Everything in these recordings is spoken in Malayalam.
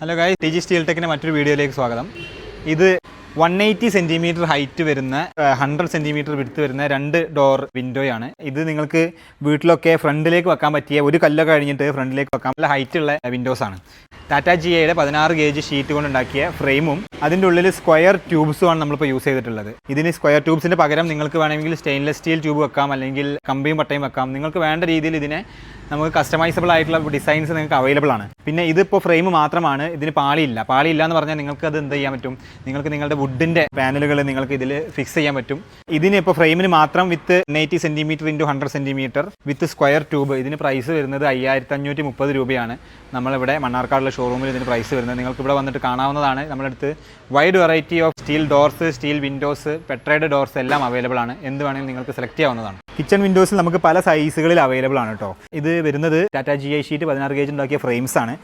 ഹലോ ഗായ് ടി ജി സ്റ്റീൽ ടെക്കിന്റെ മറ്റൊരു വീഡിയോയിലേക്ക് സ്വാഗതം. ഇത് വൺ എയ്റ്റി സെന്റിമീറ്റർ ഹൈറ്റ് വരുന്ന ഹൺഡ്രഡ് സെന്റിമീറ്റർ വിടുത്ത് വരുന്ന രണ്ട് ഡോർ വിൻഡോയാണ് ഇത് നിങ്ങൾക്ക് വീട്ടിലൊക്കെ ഫ്രണ്ടിലേക്ക് വെക്കാൻ പറ്റിയ ഒരു കല്ലൊക്കെ കഴിഞ്ഞിട്ട് ഫ്രണ്ടിലേക്ക് വെക്കാൻ നല്ല ഹൈറ്റ് ഉള്ള വിൻഡോസ് ആണ്. ടാറ്റ ജി ഐയുടെ പതിനാറ് ഗേജ് ഷീറ്റ് കൊണ്ട് ഉണ്ടാക്കിയ ഫ്രെയിമും അതിന്റെ ഉള്ളിൽ സ്ക്വയർ ട്യൂബ്സുമാണ് നമ്മളിപ്പോൾ യൂസ് ചെയ്തിട്ടുള്ളത്. ഇതിന് സ്ക്വയർ ട്യൂബ്സിന്റെ പകരം നിങ്ങൾക്ക് വേണമെങ്കിൽ സ്റ്റെയിൻലെസ് സ്റ്റീൽ ട്യൂബ് വെക്കാം അല്ലെങ്കിൽ കമ്പിയും പട്ടയും വെക്കാം. നിങ്ങൾക്ക് വേണ്ട രീതിയിൽ ഇതിനെ നമുക്ക് കസ്റ്റമൈസബിൾ ആയിട്ടുള്ള ഡിസൈൻസ് നിങ്ങൾക്ക് അവൈലബിൾ ആണ്. പിന്നെ ഇതിപ്പോൾ ഫ്രെയിം മാത്രമാണ് ഇതിന് പാളിയില്ല. പാളിയില്ല എന്ന് പറഞ്ഞാൽ നിങ്ങൾക്ക് അത് എന്ത് ചെയ്യാൻ പറ്റും? നിങ്ങൾക്ക് നിങ്ങളുടെ വുഡിന്റെ പാനലുകൾ നിങ്ങൾക്ക് ഇതിൽ ഫിക്സ് ചെയ്യാൻ പറ്റും. ഇതിന് ഇപ്പോൾ ഫ്രെയിമിന് മാത്രം with eighty centimetre into hundred centimetre with square tube ഇതിന് പ്രൈസ് വരുന്നത് അയ്യായിരത്തി അഞ്ഞൂറ്റി മുപ്പത് രൂപയാണ്. നമ്മളിവിടെ മണ്ണാർക്കാടുള്ള ഷോറൂമിൽ ഇതിന് പ്രൈസ് വരുന്നത്. നിങ്ങൾക്ക് ഇവിടെ വന്നിട്ട് കാണാവുന്നതാണ്. നമ്മളടുത്ത് wide variety of steel doors steel windows പെട്രേഡ് doors എല്ലാം അവൈലബിൾ ആണ്. എന്ത് വേണമെങ്കിലും നിങ്ങൾക്ക് സെലക്ട് ചെയ്യാവുന്നതാണ്. കിച്ചൺ വിൻഡോസിൽ നമുക്ക് പല സൈസുകളിൽ അവൈലബിൾ ആണ് കേട്ടോ. ഇത് വരുന്നത് ടാറ്റ ജി ഐ ഷീറ്റ് പതിനാറ് ഗേജ് ഉണ്ടാക്കിയ ഫ്രെയിംസ് ആണ്.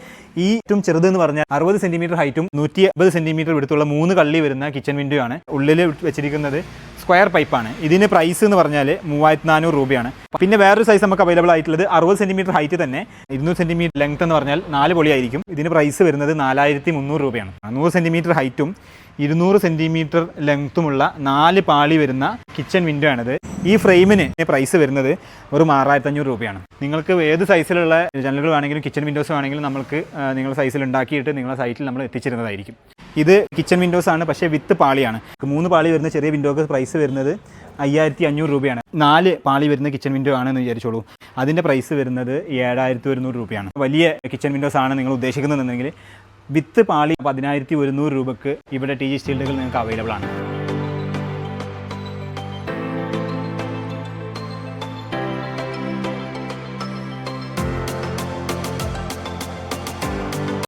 ഈ ഏറ്റവും ചെറുത് എന്ന് പറഞ്ഞാൽ അറുപത് സെന്റിമീറ്റർ ഹൈറ്റും നൂറ്റി അമ്പത് സെന്റിമീറ്റർ വിടുത്തുള്ള മൂന്ന് കള്ളി വരുന്ന കിച്ചൺ വിൻഡോ ആണ് ഉള്ളിൽ വെച്ചിരിക്കുന്നത് സ്ക്വയർ പൈപ്പാണ് ഇതിന് പ്രൈസ് എന്ന് പറഞ്ഞാൽ മൂവായിരത്തി നാനൂറ് രൂപയാണ്. പിന്നെ വേറൊരു സൈസ് നമുക്ക് അവൈലബിൾ ആയിട്ടുള്ളത് അറുപത് സെന്റിമീറ്റർ ഹൈറ്റ് തന്നെ. ഇരുന്നൂറ് സെന്റിമീറ്റർ ലെങ്ത് എന്ന് പറഞ്ഞാൽ നാല് പൊളിയായിരിക്കും. ഇതിന് പ്രൈസ് വരുന്നത് നാലായിരത്തി മുന്നൂറ് രൂപയാണ് നൂറ് സെന്റിമീറ്റർ ഹൈറ്റും ഇരുന്നൂറ് സെന്റിമീറ്റർ ലെങ്ത്തുമുള്ള നാല് പാളി വരുന്ന കിച്ചൺ വിൻഡോ ആണിത്. ഈ ഫ്രെയിമിന് പ്രൈസ് വരുന്നത് ഒരു ആറായിരത്തി അഞ്ഞൂറ് രൂപയാണ്. നിങ്ങൾക്ക് ഏത് സൈസിലുള്ള ജനലുകൾ വേണമെങ്കിലും കിച്ചൺ വിൻഡോസ് വേണമെങ്കിലും നമുക്ക് നിങ്ങളുടെ സൈസിൽ ഉണ്ടാക്കിയിട്ട് നിങ്ങളുടെ സൈറ്റിൽ നമ്മൾ എത്തിച്ചിരുന്നതായിരിക്കും. ഇത് കിച്ചൺ വിൻഡോസ് ആണ് പക്ഷേ വിത്ത് പാളിയാണ്. മൂന്ന് പാളി വരുന്ന ചെറിയ വിൻഡോക്ക് പ്രൈസ് വരുന്നത് അയ്യായിരത്തി അഞ്ഞൂറ് രൂപയാണ്. നാല് പാളി വരുന്ന കിച്ചൺ വിൻഡോ ആണെന്ന് വിചാരിച്ചോളൂ. അതിന്റെ പ്രൈസ് വരുന്നത് ഏഴായിരത്തി ഒരുന്നൂറ് രൂപയാണ്. വലിയ കിച്ചൺ വിൻഡോസ് ആണ് നിങ്ങൾ ഉദ്ദേശിക്കുന്നതെന്നുണ്ടെങ്കിൽ വിത്ത് പാളി പതിനായിരത്തി ഒരുന്നൂറ് രൂപക്ക് ഇവിടെ ടി ജി സ്റ്റീലുകൾ നിങ്ങൾക്ക് അവൈലബിൾ ആണ്.